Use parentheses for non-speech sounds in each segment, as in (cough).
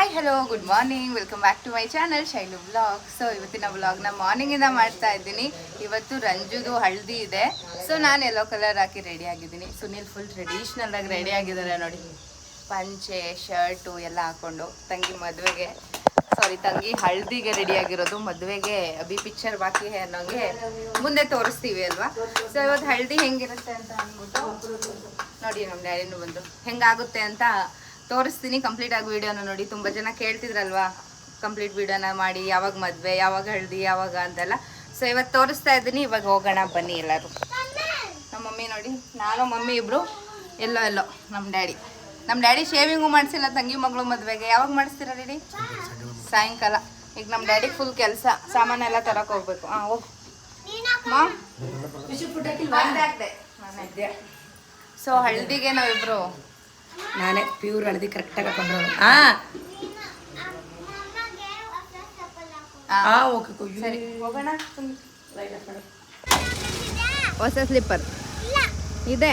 Hi hello good morning welcome back to my channel Shailu vlog so ಇವತ್ತಿನ ವ್ಲಾಗ್ನ ಮಾರ್ನಿಂಗಿಂದ ಮಾಡ್ತಾ ಇದ್ದೀನಿ. ಇವತ್ತು ರಂಜುದು ಹಳದಿ ಇದೆ. ಸೊ ನಾನು ಎಲ್ಲೋ ಕಲರ್ ಹಾಕಿ ರೆಡಿ ಆಗಿದ್ದೀನಿ. ಸುನಿಲ್ ಫುಲ್ ಟ್ರೆಡಿಷ್ನಲ್ ಆಗಿ ರೆಡಿ ಆಗಿದ್ದಾರೆ ನೋಡಿ. ಪಂಚೆ ಶರ್ಟು ಎಲ್ಲ ಹಾಕೊಂಡು ತಂಗಿ ಮದುವೆಗೆ ಸಾರಿ ತಂಗಿ ಹಳದಿಗೆ ರೆಡಿ ಆಗಿರೋದು. ಮದುವೆಗೆ ಅಭಿ ಪಿಕ್ಚರ್ ಬಾಕಿ ಅನ್ನೋಂಗೆ ಮುಂದೆ ತೋರಿಸ್ತೀವಿ ಅಲ್ವಾ? ಸೊ ಇವತ್ತು ಹಳದಿ ಹೆಂಗಿರುತ್ತೆ ಅಂತ ಅಂದ್ಬಿಟ್ಟು ನೋಡಿ ನಮ್ಮ ಡ್ಯಾಡಿನೂ ಬಂದು. ಹೆಂಗಾಗುತ್ತೆ ಅಂತ ತೋರಿಸ್ತೀನಿ ಕಂಪ್ಲೀಟ್ ಆಗಿ ವಿಡಿಯೋನ ನೋಡಿ. ತುಂಬ ಜನ ಕೇಳ್ತಿದ್ರಲ್ವಾ? ಕಂಪ್ಲೀಟ್ ವಿಡಿಯೋನ ಮಾಡಿ ಯಾವಾಗ ಮದುವೆ ಯಾವಾಗ ಹಳದಿ ಯಾವಾಗ ಅಂತೆಲ್ಲ. ಸೊ ಇವತ್ತು ತೋರಿಸ್ತಾ ಇದ್ದೀನಿ. ಇವಾಗ ಹೋಗೋಣ ಬನ್ನಿ ಎಲ್ಲರೂ. ನಮ್ಮ ಮಮ್ಮಿ ನೋಡಿ ನಾನು ಮಮ್ಮಿ ಇಬ್ರು ಎಲ್ಲೋ ಎಲ್ಲೋ ನಮ್ಮ ಡ್ಯಾಡಿ. ನಮ್ಮ ಡ್ಯಾಡಿ ಶೇವಿಂಗು ಮಾಡಿಸಿಲ್ಲ ತಂಗಿ ಮಗಳು ಮದುವೆಗೆ. ಯಾವಾಗ ಮಾಡಿಸ್ತೀರಾ ರೆಡಿ ಸಾಯಂಕಾಲ. ಈಗ ನಮ್ಮ ಡ್ಯಾಡಿ ಫುಲ್ ಕೆಲಸ ಸಾಮಾನೆಲ್ಲ ತರಕ್ಕೆ ಹೋಗ್ಬೇಕು. ಹಾಂ ಹೋಗಿ. ಸೊ ಹಳದಿಗೆ ನಾವಿಬ್ರು ನಾನೇ ಪ್ಯೂರ್ ಹಳದಿ ಕರೆಕ್ಟಾಗಿ ಹಾಕೊಂಡ್ರು ಹಾ ಹಾ ಓಕೆ ಸರಿ ಹೋಗೋಣ. ಹೊಸ ಸ್ಲಿಪ್ಪರ್ ಇದೆ.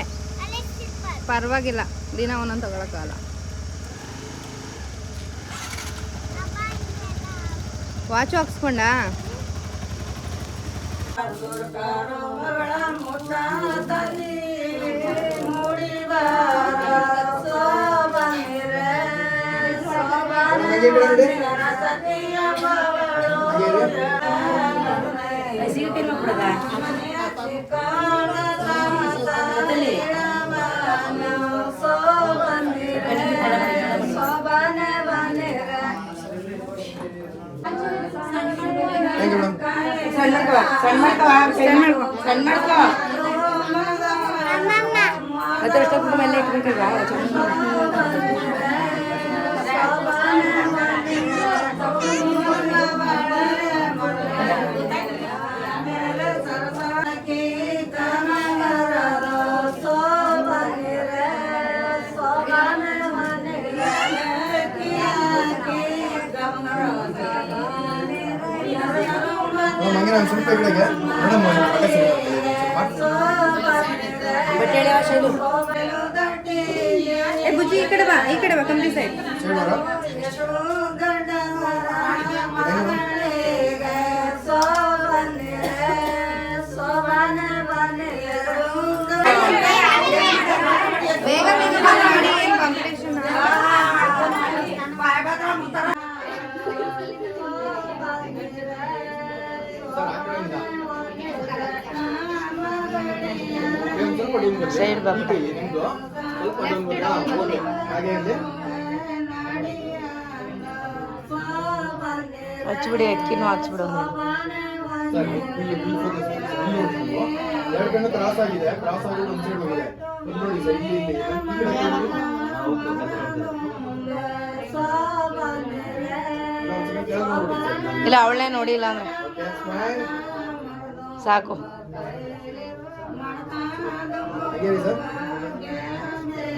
ಪರವಾಗಿಲ್ಲ. ದಿನ ಒಂದೊಂದು ತಗೊಳಕ್ಕಾಗಲ್ಲ ವಾಚ್ ಹಾಕ್ಸ್ಕೊಂಡ? ಸಿಗಟ್ಟಿಲ್ಲ ಕೊಡದ ಸಣ್ಣ ಮಾಡ್ಕವ ಸಣ್ಣ ಮಾಡ್ಕವ ಸಣ್ಣ ಮಾಡ್ಕವ ಮತ್ತೆ ಅಷ್ಟ ಕುಟುಂಬ ಎಲ್ಲ ಇಟ್ಬೇಕಲ್ವಾ ಮಂಗಿನ ಒಂದು ಸ್ವಲ್ಪ ಈ ಕಡೆಗೆ ಮೇಡಮ್ ಪಟಾಕಿ ಬಟ್ ಹೇಳಿ ಶೈಲು ಏ ಬುಜ್ಜಿ ಈ ಕಡೆ ಬಾ ಈ ಕಡೆ ಬಾ ಕಂಪ್ಲೀಟ್ ಸೈಡ್ ಸೈಡ್ ಬರ ಬೇಗ ಬೇಗ ಬಾ ನೋಡಿ ಏನು ಕಾಂಪಿಟೇಷನ್ ಬಾ ನಿಮ್ದು ಹಾಗೆ ಹಚ್ಬಿಡಿ ಅಕ್ಕಿನೂ ಹಚ್ಬಿಡು ಎರಡು ಗಂಟೆ ಆಗಿದೆ. ಒಂದು ಸೈಡ್ ಹೋಗಿದೆ ಇಲ್ಲಿ ನೋಡಿ ಸರ್ ಅವಳೇ ನೋಡಿಲ್ಲ ಅಂದ್ರೆ. ಸಾಕು.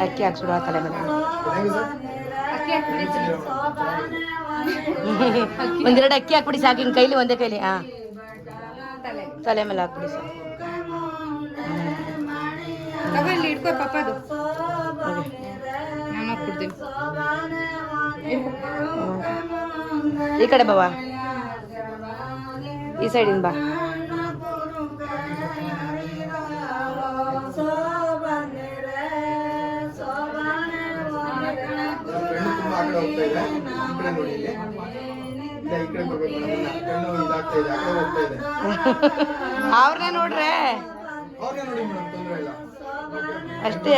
ಅಕ್ಕಿ ಹಾಕ್ಸ್ಬಿಡು ಆ ತಲೆ ಮೇಲೆ ಒಂದೆರಡು ಅಕ್ಕಿ ಹಾಕ್ಬಿಡಿ ಸಾಕು ಹಿಂಗೆ ಕೈಲಿ ಒಂದೇ ಕೈಲಿ ಹಾ. ತಲೆ ಮೇಲೆ ಹಾಕ್ಬಿಡಿ ಸರ್. ಇಟ್ಕೋ ನಾನು ಹಾಕ್ಬಿಡ್ತೀನಿ. ಈ ಕಡೆ ಬಾವಾ. ಈ ಸೈಡಿಂದ ಬಾ ಕಣ್ಣು ತುಂಬಾ ಆ ಕಡೆ ಹೋಗ್ತಾ ಇದೆ ಈ ಕಡೆ ನೋಡಿ ಇಲ್ಲಿ ಇಲ್ಲ ಈ ಕಡೆ ಬರ್ಬೇಕು ಮೇಡಮ್ ಕಣ್ಣು ಇದಾಗ್ತಾ ಇದೆ ಆ ಕಡೆ ಹೋಗ್ತಾ ಇದೆ (laughs) ಅವ್ರನ್ನೇ ನೋಡ್ರೆ. ಅಷ್ಟೇ.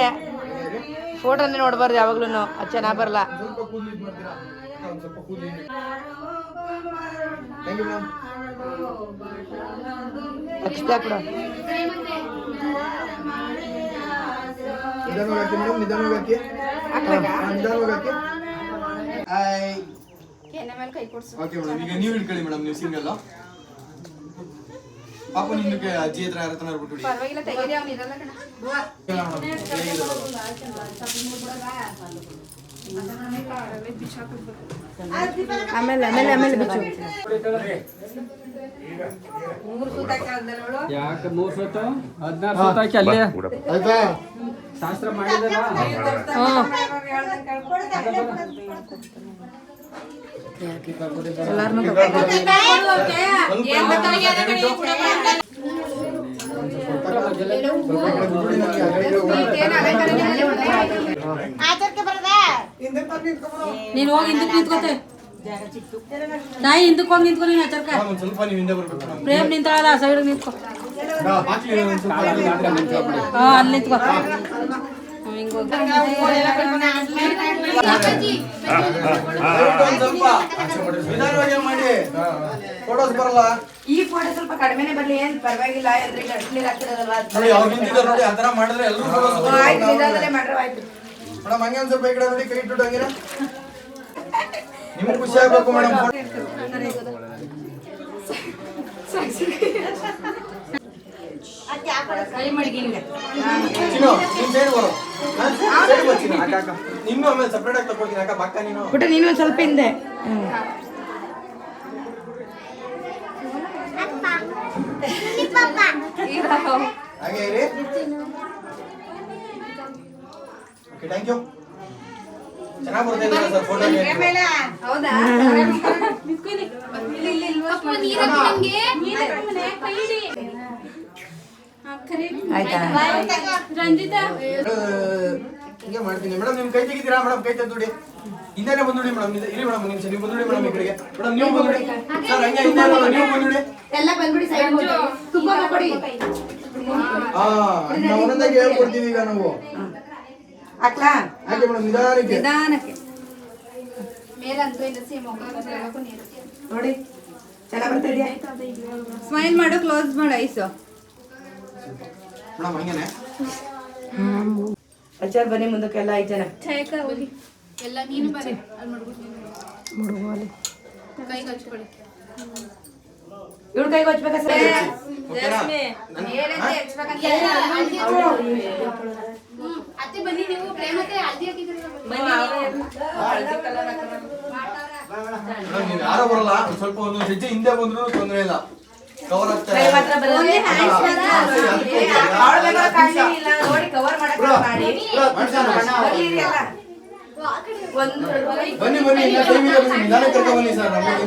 ಫೋಟೋನೇ ನೋಡ್ಬಾರ್ದು ಯಾವಾಗ್ಲೂ ಚೆನ್ನಾಗಿ ಬರಲ್ಲ. ಸ್ವಲ್ಪ ಕೂದಲು ನಿಧಾನವಾಗಿ ಹಾಕಿ ಮೇಡಮ್ ನಿಧಾನವಾಗಿ ಹಾಕಿ ಹಾಕ್ಬೇಕಾ ಹಾ, ನಿಧಾನವಾಗಿ ಹಾಕಿ ಹಾಯ್ ಕೆನೆ ಮೇಲೆ ಕೈ ಕೊಡ್ಸು ಓಕೆ ಮೇಡಮ್ ಈಗ ನೀವು ಇಟ್ಕೊಳ್ಳಿ ಮೇಡಮ್ ನೀವು ಸಿಂಗಲ್ ಪಾಪ ನಿಮ್ಗೆ ಅಜ್ಜಿ ಹತ್ರ ಯಾರ ಹತ್ರ ಬಿಟ್ಬಿಡಿ ಪರವಾಗಿಲ್ಲ ತೆಗೀರಿ ಅವ್ನು ಇರಲ್ಲ ಕಣ ಇಲ್ಲ ಮೇಡಮ್ ಹೇಗಿದೆ ಬಾಬು? ಆಮೇಲೆ ಆಮೇಲೆ ಆಮೇಲೆ ಬಿಚ್ಚು ಯಾಕೆ ಮೂರ್ ಸೊತ್ತು ಹದಿನಾರು ಸೊತ್ತು ಹಾಕಿ ಅಲ್ಲೇ ಆಯ್ತಾ ಶಾಸ್ತ್ರ ನೀನ್ ಹೋಗಿ ಹಿಂದಕ್ಕೆ ನಿಂತ್ಕೋತೆ ನಾಯಿ ಹಿಂದಕ್ಕೆ ಹೋಗಿ ನಿಂತ್ಕೊ ನೀನ್ ಆಚರ್ಕ ಪ್ರೇಮ್ ನಿಂತಾಳಲ್ಲ ಸೈಡ್ ನಿಂತ್ಕೊ ಅಲ್ಲಿ ನಿಂತ್ಕೊ ಹಿಂಗ್ ಫೋಟೋಸ್ ಬರಲ್ಲ ಈ ಫೋಟೋ ಸ್ವಲ್ಪ ಕಡಿಮೆನೆ ಬರ್ಲಿ ಏನ್ ಪರವಾಗಿಲ್ಲ ಎಲ್ರಿಗೆ ಕ್ಲಿಯರ್ ಆಗ್ತಿರೋದಲ್ವಾ ನೋಡಿ ಅವ್ರು ನಿಂತಿದ್ದಾರೆ ನೋಡಿ ಆ ತರ ಮಾಡಿದ್ರೆ ಎಲ್ಲರೂ ಆಯ್ತು ನಿಧಾನದಲ್ಲೇ ಮಾಡ್ರೆ ಆಯ್ತು ಮೇಡಮ್ ಹಂಗೆ ಸ್ವಲ್ಪ ಈ ಕಡೆ ನೋಡಿ ಕೈ ಇಟ್ಟು ಹಂಗಿರ ನಿಮ್ಗೆ ಖುಷಿ ಆಗ್ಬೇಕು ಮೇಡಮ್ ಪುಟ್ಟ ನೀನು ಒಂದ್ ಸ್ವಲ್ಪ ಹಿಂದೆ. ಹೌದಾ? ಆಯ್ತಾ? ಹಿಂಗೆ ಮಾಡ್ತೀನಿ. ಮೇಡಮ್ ನಿಮ್ ಕೈ ತೆಗಿತೀರಾ? ಮೇಡಮ್ ಕೈ ತೆಗ್ದುಡಿ ಹಿಂದೆನೆ ಬಂದುಡಿ ಮೇಡಮ್. ಇರಿ ಮೇಡಮ್ ನಿಮಿಷ. ನೀವು ಬಂದುಡಿ ಮೇಡಮ್ ಈ ಕಡೆಗೆ. ಮೇಡಮ್ ನೀವು ಬಂದುಡಿ ಸರ್ ಹಂಗೆ ಹಿಂದೆ ನೀವು ಬಂದುಡಿ ಎಲ್ಲ ಬಂದ್ಬಿಡಿ ಸೈಡ್ ತುಪ್ಪ ಕೊಡಿ. ಹಾ ನಾವು ಒಂದೊಂದಾಗಿ ಹೇಳ್ಕೊಡ್ತೀವಿ ಈಗ ನಾವು. ಹಾಕ್ಲಾ ಹಾಗೆ ಮೇಡಮ್ ನಿಧಾನಕ್ಕೆ. ನಿಧಾನಕ್ಕೆ. ನೋಡಿ. ಚೆನ್ನಾಗಿ ಬರ್ತಾ ಇದೆಯಾ? ಸ್ಮೈಲ್ ಮಾಡು ಕ್ಲೋಸ್ ಮಾಡು ಐಸು. ಮೇಡಮ್ ಹಂಗೇನೆ? ಅಚ್ಚಾರ್ ಬನ್ನಿ ಮುಂದಕ್ಕೆಲ್ಲ ಐದು ಜನ. ಎಲ್ಲ ನೀನು ಬರೀ ಅಲ್ಲಿ. ಮಾಡ್ಬಿಟ್ಟು ಕೈಗೆ ಹಚ್ಕೊಳ್ಳಿ. ಇವ್ಳ ಕೈಗೆ ಹಚ್ಬೇಕಾ ಸರ್? ಅತ್ತೆ ಬನ್ನಿ ನೀವು ಪ್ರೇಮತೆ ಹಲ್ದಿ ಹಾಕಿದ್ರಲ್ಲ ಮೇಡಮ್. ನೀವು ಯಾರೋ ಬರಲ್ಲ. ಸ್ವಲ್ಪ ಒಂದು ಹೆಜ್ಜೆ ಹಿಂದೆ ಬಂದ್ರು ತೊಂದ್ರೆ ಇಲ್ಲ. ಕವರ್ ಇಲ್ಲ, ನೋಡಿ ಕವರ್ ಮಾಡಕ್ಕೆ ಮಾಡಿ. ಬನ್ನಿ ಬನ್ನಿ ಇಲ್ಲ ಟೈಮ್ ಬನ್ನಿ. ನಿಧಾನ ಬನ್ನಿ ಸರ್ ನಮಗೆ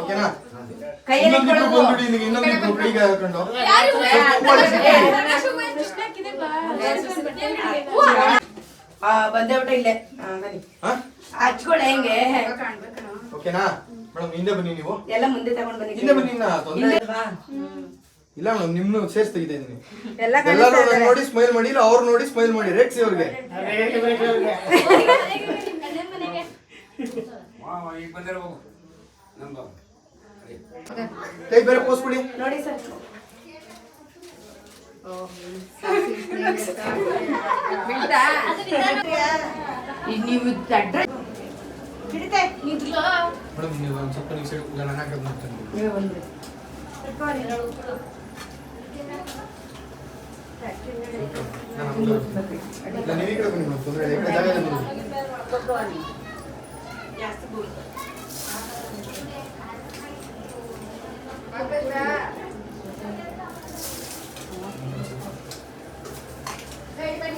ಓಕೆನಾ? ಹಾಕೊಂಡು ಬಂದೇ ಬಿಟ್ಟ ಇಲ್ಲೇ. ಬನ್ನಿ. ಹೆಂಗೆ? ಓಕೆನಾ ಮೇಡಮ್ ಹಿಂದೆ ಬನ್ನಿ ನೀವು. ಎಲ್ಲ ಮುಂದೆ ತಗೊಂಡ್ ಬನ್ನಿ. ಹಿಂದೆ ಬನ್ನಿ ನಾ ತೊಂದ್ರೆ ಹಿಂದೆ ಇಲ್ಲ. ಮೇಡಮ್ ನಿಮ್ನು ಸೇರ್ಸ್ ತೆಗಿತಾ ಇದೀನಿ ಎಲ್ಲ ಎಲ್ಲರೂ ಕಾಣಿಸ್ತಾ ನೋಡಿ ಸ್ಮೈಲ್ ಮಾಡಿ ಇಲ್ಲ ಅವ್ರು ನೋಡಿ ಸ್ಮೈಲ್ ಮಾಡಿ. ರೇಟ್ಸಿ ಅವ್ರಿಗೆ. ಈಗ ಬಂದಿರಬೇಕು ನಮ್ದು ಕೈ ಬೇರೆ ಪೋಸ್ ಕೊಡಿ. ನೋಡಿ ಸರ್. ಈಗ ನೀವು ಅಡ್ರೆಸ್ ಹಿಡಿತೆ? ಮೇಡಮ್ ನೀವು ಒಂದು ಸ್ವಲ್ಪ ನೀವು ಸೈಡ್ ನಾನು ಹಾಕೋದು ಮಾಡ್ತೀನಿ ನೀವೇ ನಾನು ಈ ಕಡೆ ಬನ್ನಿ ಮೇಡಮ್ ತೊಂದರೆ ಇಲ್ಲ. ಈ ಕಡೆ ಜಾಗ ಇದೆ ನೋಡಿ.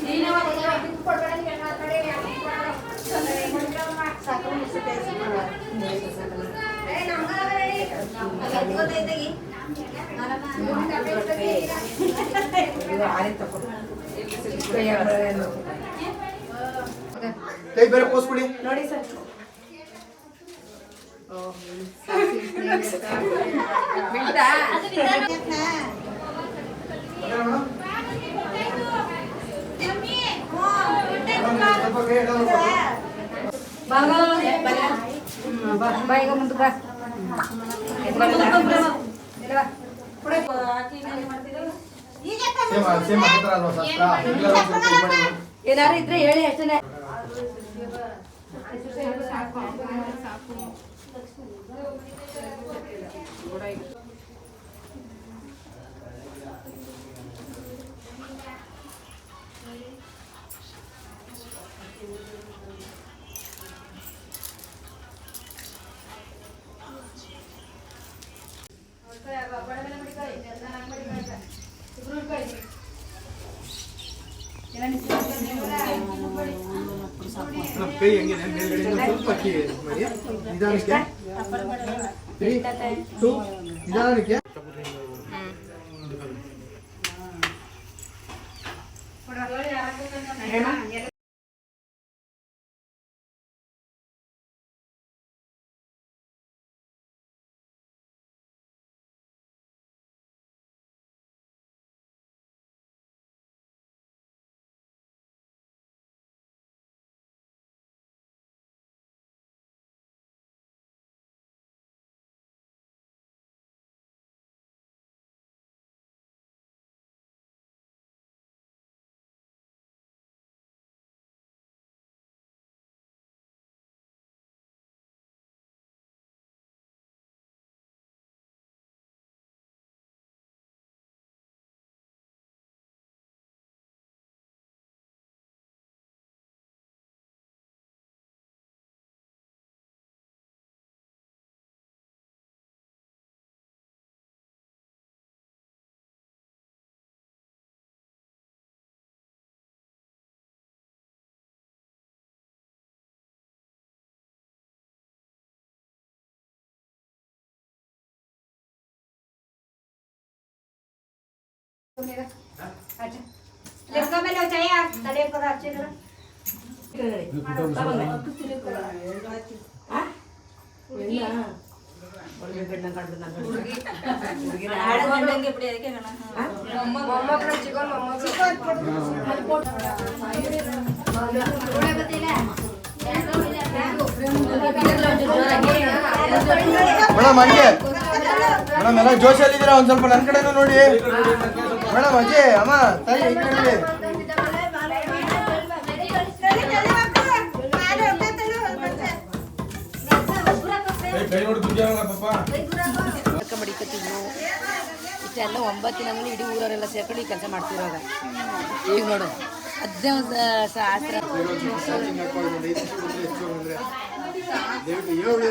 ಇದು ಕೈ ಬೇರೆ ಪೋಸ್ ಕೊಡಿ ನೋಡಿ ಸರ್ ಓಕೆನಾ ಮೇಡಮ್? ಮೇಡಮ್, ಸ್ವಲ್ಪ ಕೈ ಎಡ ಬಾ ಈಗ ಮುಂದೆ ಬಾ ಏನಾರು ಇದ್ರೆ ಹೇಳಿ ಅಷ್ಟೇ Thank you. ಕೈ ಹಂಗೆ ಮೇಲ್ಗಡೆಯಿಂದ ಸ್ವಲ್ಪ ಅಕ್ಕಿ ಮಾಡಿ ನಿಧಾನಕ್ಕೆ ತ್ರೀ ಟು ನಿಧಾನಕ್ಕೆ ಹೇಳ ಮೇಡಮ್ ಹಂಗೆ. ಮೇಡಮ್ ಎಲ್ಲ ಜೋಶಲ್ಲಿದ್ದೀರಾ ಒಂದ್ ಸ್ವಲ್ಪ ನನ್ನ ಕಡೆನೂ ನೋಡಿ. ಮೇಡಮ್ ಅಜ್ಜಿ ಅಮ್ಮ ತಾಯಿ ಈ ಕಡೆ ನೋಡಿ. ಮಡಿಕತ್ತಿದ್ರು ಇಷ್ಟೆಲ್ಲ ಒಂಬತ್ತಿನ ಮೇಲೆ ಇಡೀ ಊರವರೆಲ್ಲ ಸೇರ್ಕೊಂಡು ಈ ಕೆಲಸ ಮಾಡ್ತಿರೋದ ಈಗ ನೋಡು ಅದೇ ಒಂದು ಶಾಸ್ತ್ರ ಚಾರ್ಜಿಂಗ್ ಹಾಕೊಳ್ಳಿ ಒಂದು ಐದು ನಿಮಿಷ ಬಂದ್ರೆ ಹೆಚ್ಚು ಬಂದ್ರೆ ದಯವಿಟ್ಟು ಹೇಳಿ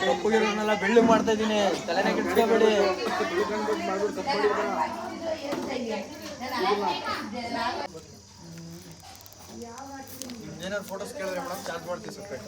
ಕಪ್ಪುಗಿರೋನೆಲ್ಲ ಬೆಳ್ಳಿ ಮಾಡ್ತಾ ಇದ್ದೀನಿ. ತಲೆನೇ ಕೆಡ್ಸ್ಕೊಬೇಡಿ. ಏನಾದ್ರು ಫೋಟೋಸ್ ಕೇಳಿದ್ರೆ ಮೇಡಮ್ ಚಾರ್ಜ್ ಮಾಡ್ತೀವಿ ಸಪ್ರೇಟ್